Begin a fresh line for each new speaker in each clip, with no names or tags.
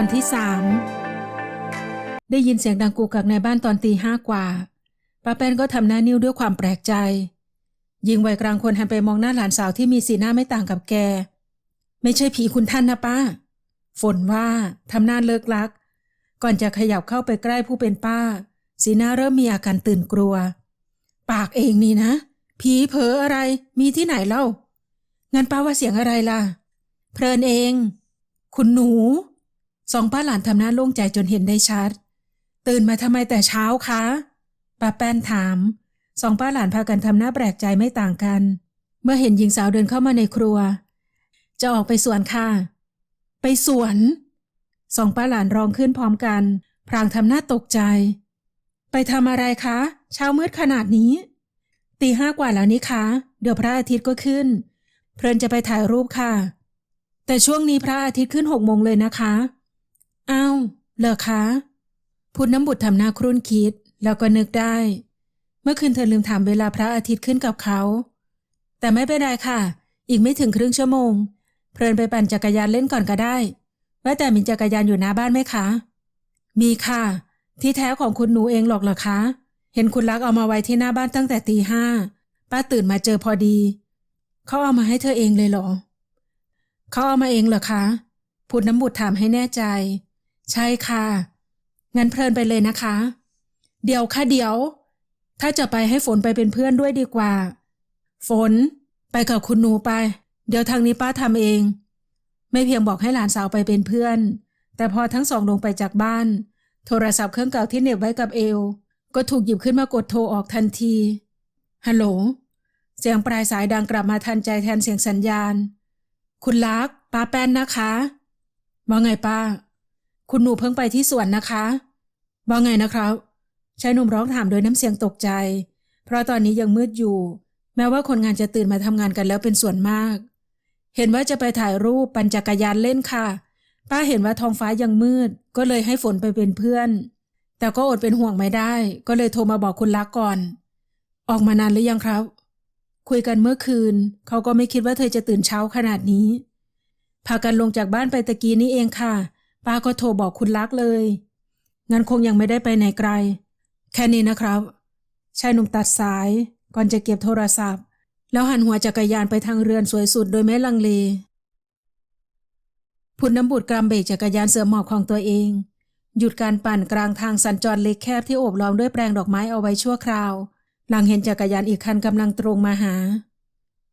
ตอนที่สามได้ยินเสียงดังกูกักในบ้านตอนตีห้ากว่าป้าแป้นก็ทำหน้านิ้วด้วยความแปลกใจ ยิงวัยกลางคนหันไปมองหน้าหลานสาวที่มีสีหน้าไม่ต่างกับแก ไม่ใช่ผีคุณท่านนะป้า ฝนว่าทำหน้าเลิกลัก ก่อนจะขยับเข้าไปใกล้ผู้เป็นป้า สีหน้าเริ่มมีอาการตื่นกลัว ปากเองนี่นะ ผีเผลออะไรมีที่ไหนเล่างั้นป้าว่าเสียงอะไรล่ะ เพลินเอง คุณหนู สองป้าหลานทำหน้าโล่งใจจนเห็นได้ชัด ตื่นมาทำไมแต่เช้าคะป้าแป้นถามสองป้าหลานพากันทำหน้าแปลกใจไม่ต่างกัน เมื่อเห็นหญิงสาวเดินเข้ามาในครัว จะออกไปสวนค่ะ ไปสวนสองป้าหลานร้องขึ้นพร้อมกัน พรางทำหน้าตกใจ ไปทำอะไรคะเช้ามืดขนาดนี้ ตีห้ากว่าแล้วนี่คะเดี๋ยวพระอาทิตย์ก็ขึ้น เพลินจะไปถ่ายรูปค่ะ แต่ช่วงนี้พระอาทิตย์ขึ้นหกโมงเลยนะคะ อ้าวเหรอคะพุทธน้ำบุตรทำหน้าครุ่นคิด แล้วก็นึกได้ เมื่อคืนเธอลืมถามเวลาพระอาทิตย์ขึ้นกับเขา แต่ไม่เป็นไรค่ะ อีกไม่ถึงครึ่งชั่วโมง เพลินไปปั่นจักรยานเล่นก่อนก็ได้ ว่าแต่มีจักรยานอยู่หน้าบ้านไหมคะ มีค่ะ ที่แท้ของคุณหนูเองหรอกเหรอคะ เห็นคุณลักเอามาไว้ที่หน้าบ้านตั้งแต่ตีห้าป้าตื่นมาเจอพอดี เขาเอามาให้เธอเองเลยเหรอ เขาเอามาเองเหรอคะพูดน้ำบุตรถามให้แน่ใจ ใช่ค่ะ งั้นเพลินไปเลยนะคะ เดี๋ยวค่ะเดี๋ยว ถ้าจะไปให้ฝนไปเป็นเพื่อนด้วยดีกว่า ฝน ไปกับคุณหนูไป เดี๋ยวทางนี้ป้าทำเอง ไม่เพียงบอกให้หลานสาวไปเป็นเพื่อน แต่พอทั้งสองลงไปจากบ้าน โทรศัพท์เครื่องเก่าที่เหน็บไว้กับเอว ก็ถูกหยิบขึ้นมากดโทรออกทันทีฮัลโหลเสียงปลายสายดังกลับมาทันใจแทนเสียงสัญญาณ คุณลักษ์ป้าแป้นนะคะว่าไงป้า คุณหนูเพิ่งไปที่สวนนะคะว่าไงนะครับชายหนุ่มร้องถามโดยน้ำเสียงตกใจ เพราะตอนนี้ยังมืดอยู่ แม้ว่าคนงานจะตื่นมาทำงานกันแล้วเป็นส่วนมาก เห็นว่าจะไปถ่ายรูปปั่นจักรยานเล่นค่ะ ป้าเห็นว่าท้องฟ้ายังมืด ก็เลยให้ฝนไปเป็นเพื่อน แต่ก็อดเป็นห่วงไม่ได้ ก็เลยโทรมาบอกคุณลักษณ์ก่อน ออกมานานหรือยังครับ คุยกันเมื่อคืน เขาก็ไม่คิดว่าเธอจะตื่นเช้าขนาดนี้พากันลงจากบ้านไปตะกี้นี้เองค่ะ ป้าก็โทรบอกคุณลักษ์เลย งั้นคงยังไม่ได้ไปไหนไกล แค่นี้นะครับชายหนุ่มตัดสายก่อนจะเก็บโทรศัพท์ แล้วหันหัวจักรยานไปทางเรือนสวยสุดโดยไม่ลังเลพุนน้ำบุตรกรำเบรกจักรยานเสือหมอบของตัวเอง หยุดการปั่นกลางทางสัญจรเล็กแคบที่โอบล้อมด้วยแปลงดอกไม้เอาไว้ชั่วคราว หลังเห็นจักรยานอีกคันกำลังตรงมาหา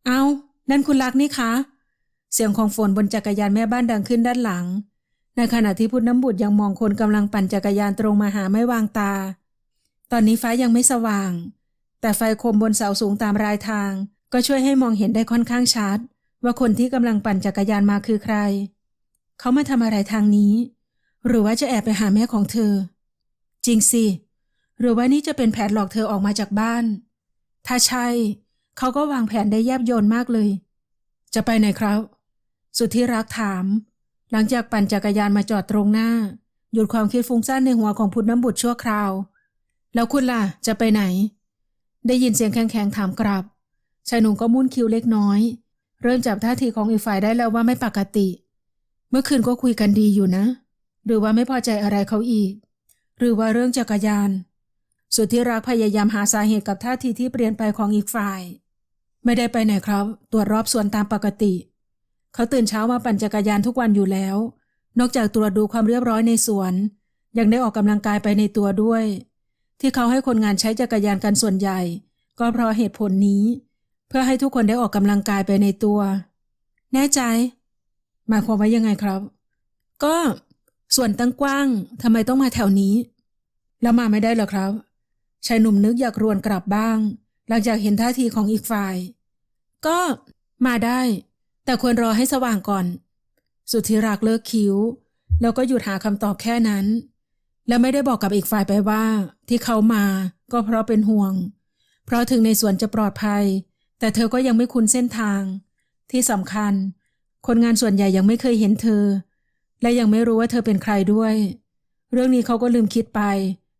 เอานั่นคุณลักษ์นี่คะ เสียงของฝนบนจักรยานแม่บ้านดังขึ้นด้านหลัง ในขณะที่พุทธน้ำบุตรยังมองคนกำลังปั่นจักรยานตรงมาหาไม่วางตา ตอนนี้ฟ้ายังไม่สว่าง แต่ไฟโคมบนเสาสูงตามรายทาง ก็ช่วยให้มองเห็นได้ค่อนข้างชัด ว่าคนที่กำลังปั่นจักรยานมาคือใคร เขามาทำอะไรทางนี้ หรือว่าจะแอบไปหาแม่ของเธอ จริงสิ หรือว่านี่จะเป็นแผนหลอกเธอออกมาจากบ้าน ถ้าใช่ เขาก็วางแผนได้แยบยลมากเลย จะไปไหนครับ สุดที่รักถาม หลังจากปั่นจักรยานมาจอดตรงหน้า หยุดความคิดฟุ้งซ่านในหัวของพุทธน้ำบุตรชั่วคราว แล้วคุณล่ะ จะไปไหน ได้ยินเสียงแข็งๆถามกลับ ชายหนุ่มก็มุ่นคิ้วเล็กน้อย เริ่มจับท่าทีของอีกฝ่ายได้แล้วว่าไม่ปกติ เมื่อคืนก็คุยกันดีอยู่นะ หรือว่าไม่พอใจอะไรเขาอีก หรือว่าเรื่องจักรยาน สุดที่รักพยายามหาสาเหตุกับท่าทีที่เปลี่ยนไปของอีกฝ่าย ไม่ได้ไปไหนครับ ตรวจรอบสวนตามปกติ เขาตื่นเช้ามาปั่นจักรยานทุกวันอยู่แล้ว นอกจากตรวจดูความเรียบร้อยในสวน ยังได้ออกกำลังกายไปในตัวด้วย ที่เขาให้คนงานใช้จักรยานกันส่วนใหญ่ ก็เพราะเหตุผลนี้ เพื่อให้ทุกคนได้ออกกำลังกายไปในตัว แน่ใจหมายความว่ายังไงครับ ก็ส่วนตั้งกว้างทำไมต้องมาแถวนี้ แล้วมาไม่ได้หรอครับชายหนุ่มนึกอยากรวนกลับบ้าง หลังจากเห็นท่าทีของอีกฝ่าย ก็มาได้ แต่ควรรอให้สว่างก่อน สุดที่รักเลิกคิ้ว แล้วก็หยุดหาคำตอบแค่นั้น และไม่ได้บอกกับอีกฝ่ายไปว่า ที่เขามาก็เพราะเป็นห่วง เพราะถึงในสวนจะปลอดภัย แต่เธอก็ยังไม่คุ้นเส้นทาง ที่สำคัญ คนงานส่วนใหญ่ยังไม่เคยเห็นเธอ และยังไม่รู้ว่าเธอเป็นใครด้วย เรื่องนี้เขาก็ลืมคิดไป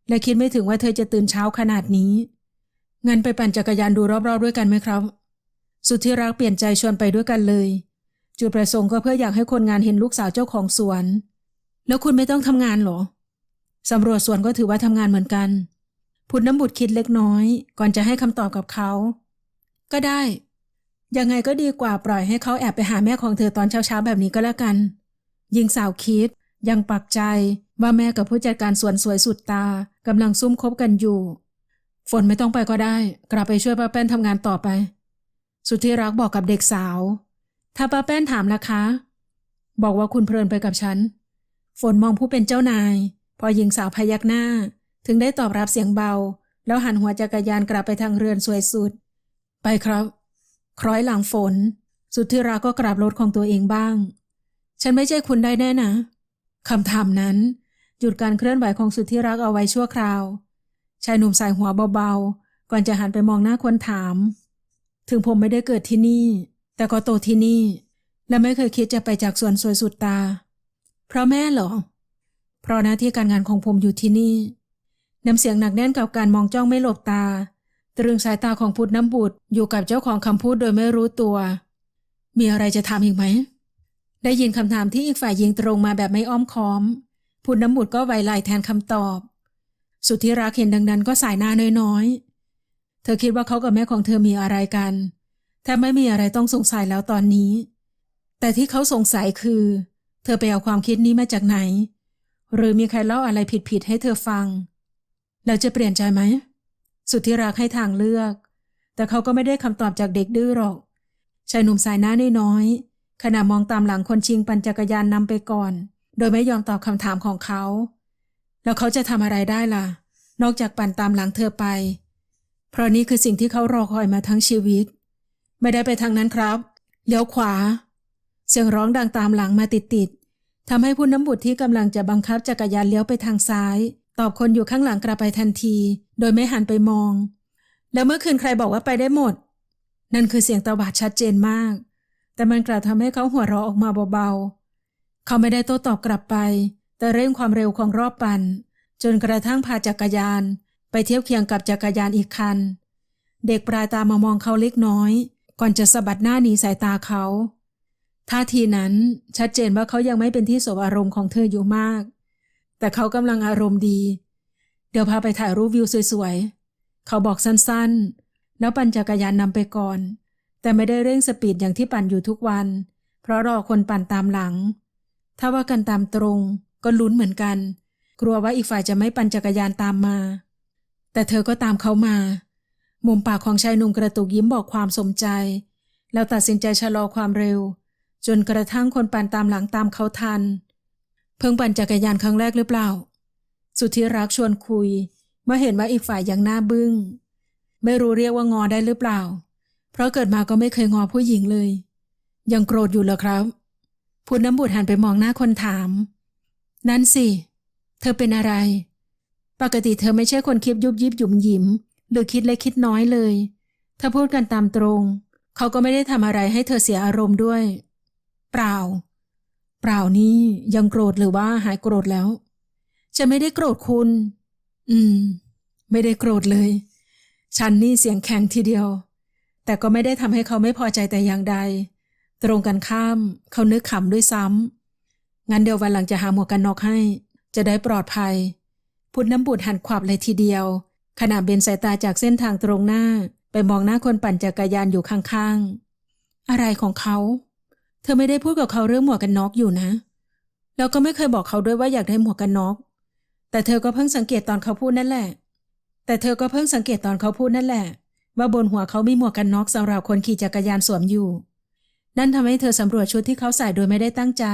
และคิดไม่ถึงว่าเธอจะตื่นเช้าขนาดนี้งั้นไปปั่นจักรยานดูรอบๆด้วยกันไหมครับ สุดที่รักเปลี่ยนใจชวนไปด้วยกันเลย จุดประสงค์ก็เพื่ออยากให้คนงานเห็นลูกสาวเจ้าของสวน แล้วคุณไม่ต้องทำงานเหรอสำรวจสวนก็ถือว่าทำงานเหมือนกันพุทธน้ำบุตรคิดเล็กน้อย ก่อนจะให้คำตอบกับเขา ก็ได้ ยังไงก็ดีกว่าปล่อยให้เขาแอบไปหาแม่ของเธอตอนเช้าๆแบบนี้ก็แล้วกันยิงสาวคิด ยังปักใจว่าแม่กับผู้จัดการสวนสวยสุดตากำลังซุ่มคบกันอยู่ ฝนไม่ต้องไปก็ได้ กลับไปช่วยป้าแป้นทำงานต่อไป สุดที่รักบอกกับเด็กสาว ถ้าป้าแป้นถามล่ะคะ บอกว่าคุณเพลินไปกับฉัน ฝนมองผู้เป็นเจ้านาย พอหญิงสาวพยักหน้า ถึงได้ตอบรับเสียงเบา แล้วหันหัวจักรยานกลับไปทางเรือนสวยสุด ไปครับ คล้อยหลังฝน สุดที่รักก็กราบรถของตัวเองบ้าง ฉันไม่ใช่คุณได้แน่นะคำถามนั้นหยุดการเคลื่อนไหวของสุดที่รักเอาไว้ชั่วคราว ชายหนุ่มสายหัวเบาๆ ก่อนจะหันไปมองหน้าคนถาม ถึงผมไม่ได้เกิดที่นี่ แต่ก็โตที่นี่ และไม่เคยคิดจะไปจากสวนสวยสุดตา เพราะแม่เหรอ เพราะหน้าที่การงานของผมอยู่ที่นี่ น้ำเสียงหนักแน่นกับการมองจ้องไม่หลบตา ตรึงสายตาของพุทธน้ำบุตรอยู่กับเจ้าของคำพูดโดยไม่รู้ตัว มีอะไรจะถามอีกไหม ได้ยินคำถามที่อีกฝ่ายยิงตรงมาแบบไม่อ้อมค้อม พุทธน้ำบุตรก็ไวไลแทนคำตอบ สุดที่รักเห็นดังนั้นก็สายหน้าน้อยๆ เธอคิดว่าเขากับแม่ของเธอมีอะไรกันแทบไม่มีอะไรต้องสงสัยแล้วตอนนี้ แต่ที่เขาสงสัยคือ เธอไปเอาความคิดนี้มาจากไหน หรือมีใครเล่าอะไรผิดๆให้เธอฟังแล้วจะเปลี่ยนใจไหม สุดที่รักให้ทางเลือก แต่เขาก็ไม่ได้คำตอบจากเด็กดื้อหรอก ชายหนุ่มสายหน้าน้อยๆขณะมองตามหลังคนชิงปั่นจักรยานนำไปก่อน โดยไม่ยอมตอบคำถามของเขา แล้วเขาจะทำอะไรได้ล่ะ นอกจากปั่นตามหลังเธอไป เพราะนี่คือสิ่งที่เขารอคอยมาทั้งชีวิต ไม่ได้ไปทางนั้นครับเลี้ยวขวา เสียงร้องดังตามหลังมาติดๆทำให้ผู้น้ำบุตรที่กำลังจะบังคับจักรยานเลี้ยวไปทางซ้าย ตอบคนอยู่ข้างหลังกลับไปทันที โดยไม่หันไปมอง แล้วเมื่อคืนใครบอกว่าไปได้หมด นั่นคือเสียงตวาดชัดเจนมาก แต่มันกลับทำให้เขาหัวเราะออกมาเบาๆ เขาไม่ได้โต้ตอบกลับไป แต่เร่งความเร็วของรอบปั่นจนกระทั่งพาจักรยาน ไปเทียบเคียงกับจักรยานอีกคัน เด็กปลายตามามองเขาเล็กน้อย ก่อนจะสะบัดหน้าหนีสายตาเขาท่าทีนั้นชัดเจนว่าเขายังไม่เป็นที่สบอารมณ์ของเธออยู่มาก แต่เขากำลังอารมณ์ดี เดี๋ยวพาไปถ่ายรูปวิวสวยๆ เขาบอกสั้นๆ แล้วปั่นจักรยานนำไปก่อน แต่ไม่ได้เร่งสปีดอย่างที่ปั่นอยู่ทุกวัน เพราะรอคนปั่นตามหลัง ถ้าว่ากันตามตรงก็ลุ้นเหมือนกัน กลัวว่าอีกฝ่ายจะไม่ปั่นจักรยานตามมา แต่เธอก็ตามเขามา มุมปากของชายหนุ่มกระตุกยิ้มบอกความสมใจ แล้วตัดสินใจชะลอความเร็ว จนกระทั่งคนปั่นตามหลังตามเขาทัน เพิ่งปั่นจักรยานครั้งแรกหรือเปล่า สุดที่รักชวนคุย เมื่อเห็นว่าอีกฝ่ายยังหน้าบึง้ง ไม่รู้เรียกว่างอได้หรือเปล่า เพราะเกิดมาก็ไม่เคยงอผู้หญิงเลย ยังโกรธอยู่เหรอครับพูดน้ำบุตรหันไปมองหน้าคนถาม นั่นสิ เธอเป็นอะไร ปกติเธอไม่ใช่คนคิดยุบยิบหยุมหยิม หรือคิดเล็กคิดน้อยเลย ถ้าพูดกันตามตรง เขาก็ไม่ได้ทำอะไรให้เธอเสียอารมณ์ด้วย เปล่า เปล่านี่ยังโกรธหรือว่าหายโกรธแล้ว จะไม่ได้โกรธคุณ อืม ไม่ได้โกรธเลย ฉันนี่เสียงแข็งทีเดียว แต่ก็ไม่ได้ทำให้เขาไม่พอใจแต่อย่างใด ตรงกันข้ามเขานึกขำด้วยซ้ำงั้นเดี๋ยววันหลังจะหาหมวกกันน็อกให้ จะได้ปลอดภัย พุทน้ำบุตรหันขวับเลยทีเดียว ขณะเบนสายตาจากเส้นทางตรงหน้า ไปมองหน้าคนปั่นจักรยานอยู่ข้างๆ อะไรของเขา เธอไม่ได้พูดกับเขาเรื่องหมวกกันน็อกอยู่นะ แล้วก็ไม่เคยบอกเขาด้วยว่าอยากได้หมวกกันน็อก แต่เธอก็เพิ่งสังเกตตอนเขาพูดนั่นแหละ แต่เธอก็เพิ่งสังเกตตอนเขาพูดนั่นแหละ ว่าบนหัวเขามีหมวกกันน็อกสำหรับคนขี่จักรยานสวมอยู่ นั่นทำให้เธอสำรวจชุดที่เขาใส่โดยไม่ได้ตั้งใจ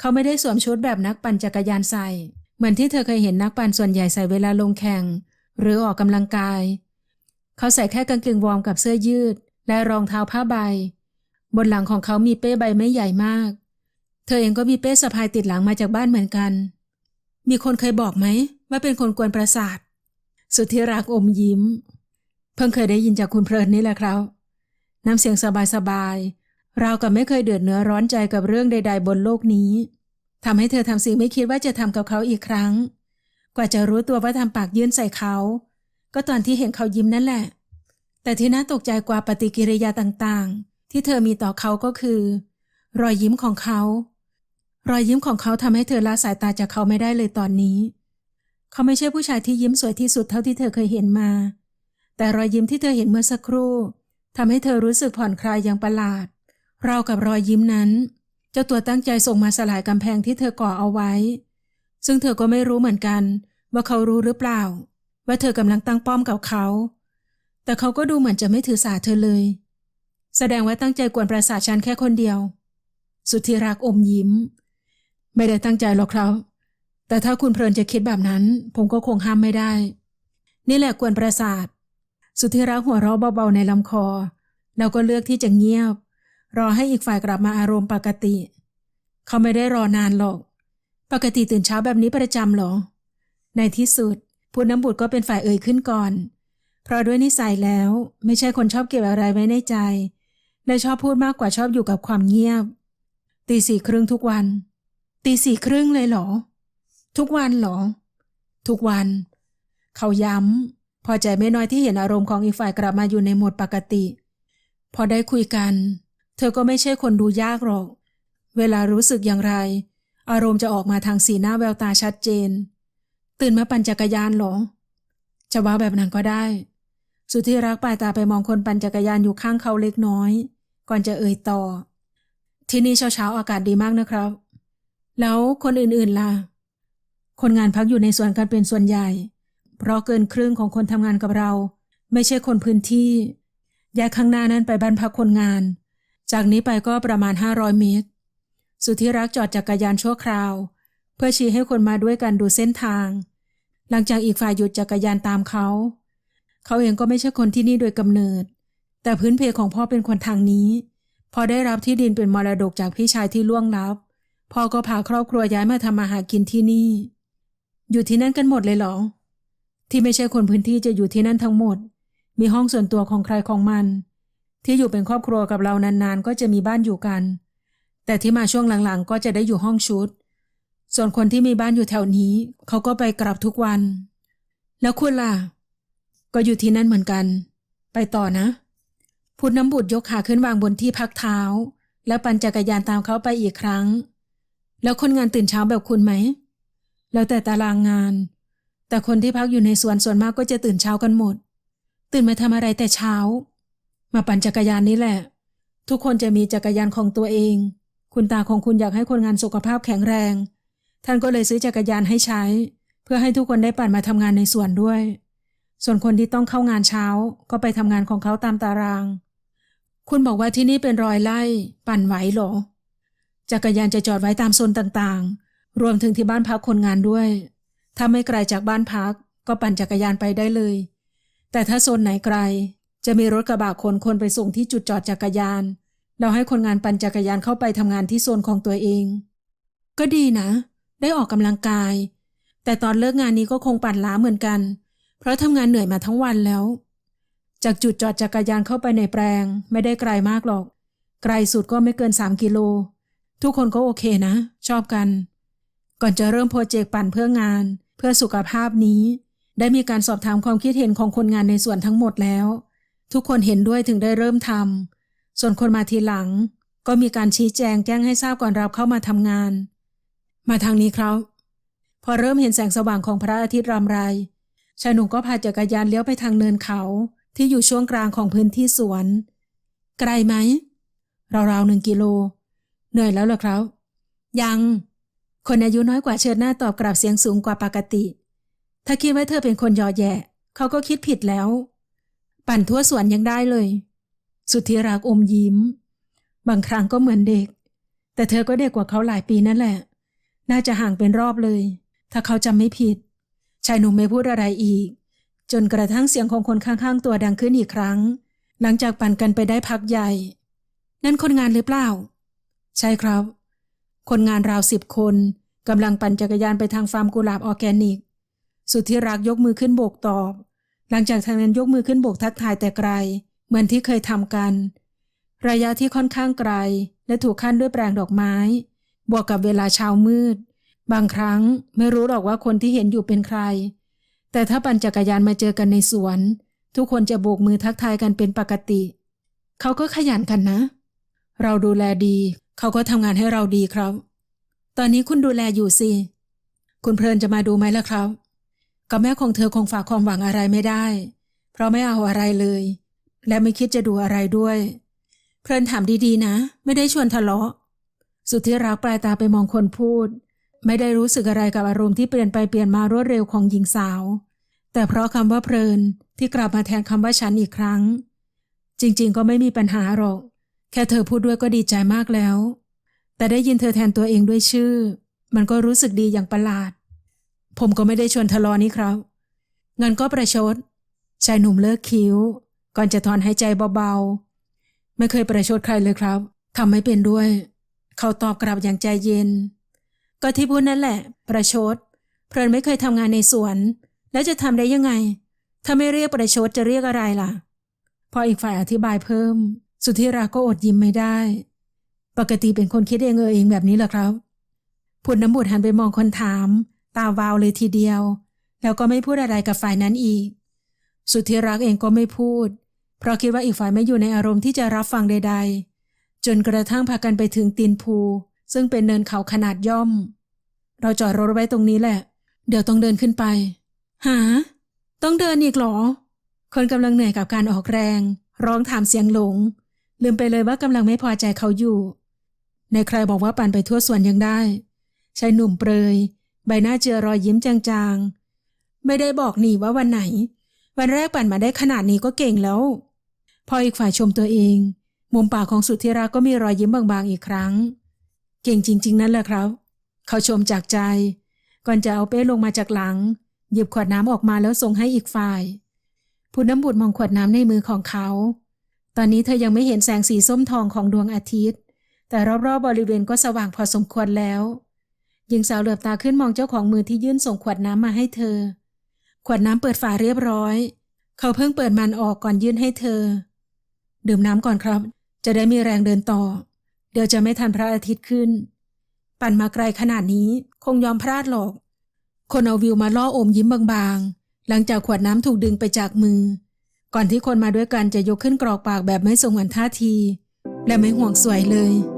เขาไม่ได้สวมชุดแบบนักปั่นจักรยานใส่ เหมือนที่เธอเคยเห็นนักปั่นส่วนใหญ่ใส่เวลาลงแข่ง หรือออกกำลังกาย เขาใส่แค่กางเกงวอร์มกับเสื้อยืด และรองเท้าผ้าใบ บนหลังของเขามีเป้ใบไม่ใหญ่มาก เธอเองก็มีเป้สะพายติดหลังมาจากบ้านเหมือนกัน มีคนเคยบอกไหมว่าเป็นคนกวนประสาท สุดที่รักอมยิ้ม เพิ่งเคยได้ยินจากคุณเพลินนี่แหละครับน้ำเสียงสบายๆเรากับไม่เคยเดือดเนื้อร้อนใจกับเรื่องใด ๆ บนโลกนี้ ทำให้เธอทำสิ่งไม่คิดว่าจะทำกับเขาอีกครั้ง กว่าจะรู้ตัวว่าทำปากยื่นใส่เขา ก็ตอนที่เห็นเขายิ้มนั่นแหละ แต่ที่น่าตกใจกว่าปฏิกิริยาต่างๆ ที่เธอมีต่อเขาก็คือ รอยยิ้มของเขา รอยยิ้มของเขาทำให้เธอละสายตาจากเขาไม่ได้เลยตอนนี้ เขาไม่ใช่ผู้ชายที่ยิ้มสวยที่สุดเท่าที่เธอเคยเห็นมา แต่รอยยิ้มที่เธอเห็นเมื่อสักครู่ทำให้เธอรู้สึกผ่อนคลายอย่างประหลาด เรากับรอยยิ้มนั้น เจ้าตัวตั้งใจส่งมาสลายกำแพงที่เธอก่อเอาไว้ ซึ่งเธอก็ไม่รู้เหมือนกัน ว่าเขารู้หรือเปล่า ว่าเธอกำลังตั้งป้อมกับเขา แต่เขาก็ดูเหมือนจะไม่ถือสาเธอเลย แสดงว่าตั้งใจกวนประสาทฉันแค่คนเดียว สุธิรักอมยิ้ม ไม่ได้ตั้งใจหรอกครับ แต่ถ้าคุณเพลินจะคิดแบบนั้น ผมก็คงห้ามไม่ได้ นี่แหละกวนประสาท สุธิรักหัวเราะเบาๆในลำคอ แล้วก็เลือกที่จะเงียบ รอให้อีกฝ่ายกลับมาอารมณ์ปกติ เขาไม่ได้รอนานหรอก ปกติตื่นเช้าแบบนี้ประจำหรอ ในที่สุดพูดน้ำบุตรก็เป็นฝ่ายเอ่ยขึ้นก่อน เพราะด้วยนิสัยแล้วไม่ใช่คนชอบเก็บอะไรไว้ในใจและชอบพูดมากกว่าชอบอยู่กับความเงียบ ตีสี่ครึ่งทุกวัน ตีสี่ครึ่งเลยเหรอ ทุกวันเหรอ ทุกวัน เขาย้ำ พอใจไม่น้อยที่เห็นอารมณ์ของอีกฝ่ายกลับมาอยู่ในโหมดปกติ พอได้คุยกัน เธอก็ไม่ใช่คนดูยากหรอก เวลารู้สึกอย่างไร อารมณ์จะออกมาทางสีหน้าแววตาชัดเจน ตื่นมาปั่นจักรยานหรอ จะว่าแบบนั้นก็ได้ สุธิรักปลายตาไปมองคนปั่นจักรยานอยู่ข้างเขาเล็กน้อย ก่อนจะเอ่ยต่อ ที่นี่เช้าเช้าๆอากาศดีมากนะครับ แล้วคนอื่นๆล่ะ คนงานพักอยู่ในสวนกันเป็นส่วนใหญ่ เพราะเกินครึ่งของคนทำงานกับเรา ไม่ใช่คนพื้นที่แยกข้างหน้านั้นไปบ้านพักคนงาน จากนี้ไปก็ประมาณ 500 เมตร สุธิรักจอดจักรยานชั่วคราว เพื่อชี้ให้คนมาด้วยกันดูเส้นทาง หลังจากอีกฝ่ายหยุดจักรยานตามเขา เขาเองก็ไม่ใช่คนที่นี่โดยกำเนิด แต่พื้นเพของพ่อเป็นคนทางนี้ พอได้รับที่ดินเป็นมรดกจากพี่ชายที่ล่วงลับ พ่อก็พาครอบครัวย้ายมาทำมาหากินที่นี่ อยู่ที่นั่นกันหมดเลยเหรอ ที่ไม่ใช่คนพื้นที่จะอยู่ที่นั่นทั้งหมด มีห้องส่วนตัวของใครของมัน ที่อยู่เป็นครอบครัวกับเรานานๆ ก็จะมีบ้านอยู่กัน แต่ที่มาช่วงหลังๆ ก็จะได้อยู่ห้องชุด ส่วนคนที่มีบ้านอยู่แถวนี้ เขาก็ไปกลับทุกวัน แล้วคุณล่ะ ก็อยู่ที่นั่นเหมือนกัน ไปต่อนะพุทธน้ำบุตรยกขาขึ้นวางบนที่พักเท้า แล้วปั่นจักรยานตามเขาไปอีกครั้ง แล้วคนงานตื่นเช้าแบบคุณไหม แล้วแต่ตารางงาน แต่คนที่พักอยู่ในสวนส่วนมากก็จะตื่นเช้ากันหมด ตื่นมาทำอะไรแต่เช้า มาปั่นจักรยานนี่แหละ ทุกคนจะมีจักรยานของตัวเอง คุณตาของคุณอยากให้คนงานสุขภาพแข็งแรง ท่านก็เลยซื้อจักรยานให้ใช้ เพื่อให้ทุกคนได้ปั่นมาทำงานในสวนด้วย ส่วนคนที่ต้องเข้างานเช้าก็ไปทำงานของเขาตามตาราง คุณบอกว่าที่นี่เป็นรอยไล่ ปั่นไหวหรอจักรยานจะจอดไว้ตามโซนต่างๆ รวมถึงที่บ้านพักคนงานด้วย ถ้าไม่ไกลจากบ้านพักก็ปั่นจักรยานไปได้เลย แต่ถ้าโซนไหนไกล จะมีรถกระบะขนคนไปส่งที่จุดจอดจักรยาน เราให้คนงานปั่นจักรยานเข้าไปทำงานที่โซนของตัวเอง ก็ดีนะ ได้ออกกำลังกาย แต่ตอนเลิกงานนี้ก็คงปั่นล้าเหมือนกัน เพราะทำงานเหนื่อยมาทั้งวันแล้ว จากจุดจอดจักรยานเข้าไปในแปลง ไม่ได้ไกลมากหรอก ไกลสุดก็ไม่เกิน 3 กิโล ทุกคนก็โอเคนะ ชอบกัน ก่อนจะเริ่มโปรเจกต์ปั่นเพื่องาน เพื่อสุขภาพนี้ ได้มีการสอบถามความคิดเห็นของคนงานในส่วนทั้งหมดแล้ว ทุกคนเห็นด้วยถึงได้เริ่มทำส่วนคนมาทีหลัง ก็มีการชี้แจงแจ้งให้ทราบก่อนเราเข้ามาทำงาน มาทางนี้ครับ พอเริ่มเห็นแสงสว่างของพระอาทิตย์รำไรชายหนุ่มก็พาจักรยานเลี้ยวไปทางเนินเขาที่อยู่ช่วงกลางของพื้นที่สวน ไกลไหมราวๆหนึ่งกิโล เหนื่อยแล้วเหรอครับ ยัง คนอายุน้อยกว่าเชิดหน้าตอบกลับเสียงสูงกว่าปกติ ถ้าคิดว่าเธอเป็นคนยอแยะ เขาก็คิดผิดแล้ว ปั่นทั่วสวนยังได้เลย สุธิรักอมยิ้ม บางครั้งก็เหมือนเด็ก แต่เธอก็เด็กกว่าเขาหลายปีนั่นแหละ น่าจะห่างเป็นรอบเลย ถ้าเขาจำไม่ผิด ชายหนุ่มไม่พูดอะไรอีก จนกระทั่งเสียงของคนข้างๆตัวดังขึ้นอีกครั้ง หลังจากปั่นกันไปได้พักใหญ่ นั่นคนงานหรือเปล่า ใช่ครับ คนงานราวสิบคนกำลังปั่นจักรยานไปทางฟาร์มกุหลาบออแกนิก สุดที่รักยกมือขึ้นโบกตอบ หลังจากทางนั้นยกมือขึ้นโบกทักทายแต่ไกล เหมือนที่เคยทำกัน ระยะที่ค่อนข้างไกล และถูกขั้นด้วยแปลงดอกไม้ บวกกับเวลาเช้ามืด บางครั้งไม่รู้หรอกว่าคนที่เห็นอยู่เป็นใคร แต่ถ้าปั่นจักรยานมาเจอกันในสวน ทุกคนจะโบกมือทักทายกันเป็นปกติ เขาก็ขยันกันนะ เราดูแลดี เขาก็ทำงานให้เราดีครับ ตอนนี้คุณดูแลอยู่สิ คุณเพลินจะมาดูไหมล่ะครับ กับแม่ของเธอคงฝากความหวังอะไรไม่ได้ เพราะไม่เอาอะไรเลย และไม่คิดจะดูอะไรด้วย เพลินถามดีๆนะ ไม่ได้ชวนทะเลาะ สุดที่รักปลายตาไปมองคนพูด ไม่ได้รู้สึกอะไรกับอารมณ์ที่เปลี่ยนไปเปลี่ยนมารวดเร็วของหญิงสาว แต่เพราะคำว่าเพลินที่กลับมาแทนคำว่าฉันอีกครั้ง จริงๆ ก็ไม่มีปัญหาหรอก แค่เธอพูดด้วยก็ดีใจมากแล้ว แต่ได้ยินเธอแทนตัวเองด้วยชื่อ มันก็รู้สึกดีอย่างประหลาด ผมก็ไม่ได้ชวนทะเลาะนี่ครับเงั้นก็ประชด ชายหนุ่มเลิกคิ้ว ก่อนจะถอนหายใจเบาๆ ไม่เคยประชดใครเลยครับทำไม่เป็นด้วย เขาตอบกลับอย่างใจเย็น ก็ที่พูดนั่นแหละ ประชด เพลินไม่เคยทำงานในสวน แล้วจะทำได้ยังไง ถ้าไม่เรียกประชดจะเรียกอะไรล่ะ พออีกฝ่ายอธิบายเพิ่ม สุธิราก็อดยิ้มไม่ได้ ปกติเป็นคนคิดเองเออเองแบบนี้เหรอครับผุดน้ำบุตรหันไปมองคนถาม ตาวาวเลยทีเดียว แล้วก็ไม่พูดอะไรกับฝ่ายนั้นอีก สุธิรักเองก็ไม่พูด เพราะคิดว่าอีกฝ่ายไม่อยู่ในอารมณ์ที่จะรับฟังใด ๆ จนกระทั่งพากันไปถึงตีนภู ซึ่งเป็นเนินเขาขนาดย่อม เราจอดรถไว้ตรงนี้แหละ เดี๋ยวต้องเดินขึ้นไป หา ต้องเดินอีกหรอ คนกำลังเหนื่อยกับการออกแรง ร้องถามเสียงหลง ลืมไปเลยว่ากำลังไม่พอใจเขาอยู่ในใครบอกว่าปั่นไปทั่วสวนยังได้ชายหนุ่มเปรย ใบหน้าเจือรอยยิ้มจางๆ ไม่ได้บอกหนีว่าวันไหน วันแรกปั่นมาได้ขนาดนี้ก็เก่งแล้ว พออีกฝ่ายชมตัวเอง มุมปากของสุธิราก็มีรอยยิ้มบางๆอีกครั้ง เก่งจริง ๆ นั่นแหละครับ เขาชมจากใจ ก่อนจะเอาเป้ลงมาจากหลัง หยิบขวดน้ำออกมาแล้วส่งให้อีกฝ่ายผู้น้ำบุตรมองขวดน้ำในมือของเขา ตอนนี้เธอยังไม่เห็นแสงสีส้มทองของดวงอาทิตย์ แต่รอบๆบบริเวณก็สว่างพอสมควรแล้ว หญิงสาวเหลือบตาขึ้นมองเจ้าของมือที่ยื่นส่งขวดน้ำมาให้เธอ ขวดน้ำเปิดฝาเรียบร้อย เขาเพิ่งเปิดมันออกก่อนยื่นให้เธอ ดื่มน้ำก่อนครับ จะได้มีแรงเดินต่อ เดี๋ยวจะไม่ทันพระอาทิตย์ขึ้น ปั่นมาไกลขนาดนี้คงยอมพลาดหรอก คนเอาวิวมาล่ออมยิ้มบางๆ หลังจากขวดน้ำถูกดึงไปจากมือ ก่อนที่คนมาด้วยกันจะยกขึ้นกรอกปากแบบไม่สงวนท่าที และไม่ห่วงสวยเลย